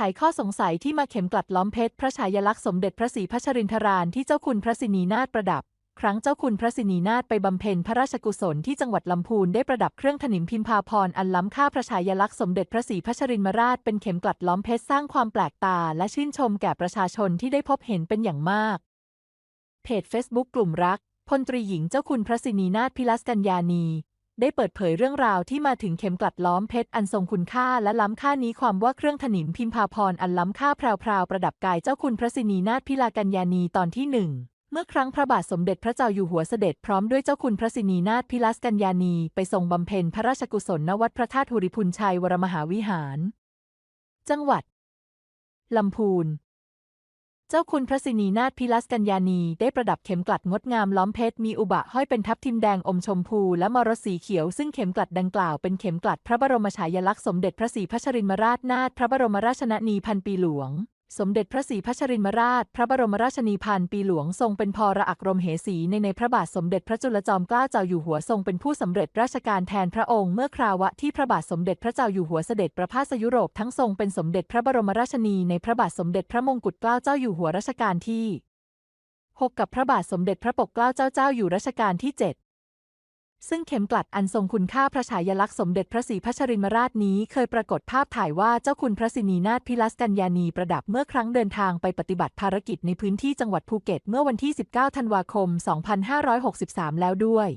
ไขข้อสงสัยที่มาเข็มกลัดล้อมเพชรพระฉายาลักษณ์สมเด็จพระศรีพัชรินทรานที่เจ้าคุณพระสินีนาถประดับ ครั้งเจ้าคุณพระสินีนาถไปบำเพ็ญพระราชกุศลที่จังหวัดลำพูนได้ประดับเครื่องถนิมพิมพาพรอันล้ำค่าพระฉายาลักษณ์สมเด็จพระศรีพัชรินมราชเป็นเข็มกลัดล้อมเพชรสร้างความแปลกตาและชื่นชมแก่ประชาชนที่ได้พบเห็นเป็นอย่างมาก เพจ Facebook กลุ่มรักพลตรีหญิงเจ้าคุณพระสินีนาถพิลัสกัญญานี ได้เปิดเผยเรื่องราวที่มาถึงเข็มกลัดล้อมเพชรอันทรงคุณค่าและล้ำค่านี้ความว่าเครื่องถนิมพิมพาพรอันล้ำค่าแพรวๆประดับกายเจ้าคุณพระสินีนาถพิลากัญญานีตอนที่หนึ่งเมื่อครั้งพระบาทสมเด็จพระเจ้าอยู่หัวเสด็จพร้อมด้วยเจ้าคุณพระสินีนาถพิลัสกัญญานีไปทรงบำเพ็ญพระราชกุศลณวัดพระธาตุหุริพุนชัยวรมหาวิหาร จังหวัดลำพูน เจ้าคุณพระสินีนาถพิลัสกัญญานีได้ประดับเข็มกลัดงดงามล้อมเพชรมีอุบะห้อยเป็นทับทิมแดงอมชมพูและมรสีเขียวซึ่งเข็มกลัดดังกล่าวเป็นเข็มกลัดพระบรมฉายาลักษณ์สมเด็จพระศรีพัชรินทราชนาถพระบรมราชชนนีพันปีหลวง สมเด็จพระศรีพัชรินทราช พระบรมราชนีพันปีหลวงทรงเป็นพรอักรมเหสีในในพระบาทสมเด็จพระจุลจอมเกล้าเจ้าอยู่หัวทรงเป็นผู้สำเร็จราชการแทนพระองค์เมื่อคราวะที่พระบาทสมเด็จพระเจ้าอยู่หัวเสด็จประพาสยุโรปทั้งทรงเป็นสมเด็จพระบรมราชนีในพระบาทสมเด็จพระมงกุฎเกล้าเจ้าอยู่หัวรัชกาลที่ 6 กับพระบาทสมเด็จพระปกเกล้าเจ้าเจ้าอยู่รัชกาลที่ 7 ซึ่งเข็มกลัดอันทรงคุณค่าพระฉายาลักษณ์สมเด็จพระศรีพัชรินทราชนี้เคยปรากฏภาพถ่ายว่าเจ้าคุณพระสินีนาถพิลัสกัญญานีประดับเมื่อครั้งเดินทางไปปฏิบัติภารกิจในพื้นที่จังหวัดภูเก็ตเมื่อวันที่ 19 ธันวาคม 2563 แล้วด้วย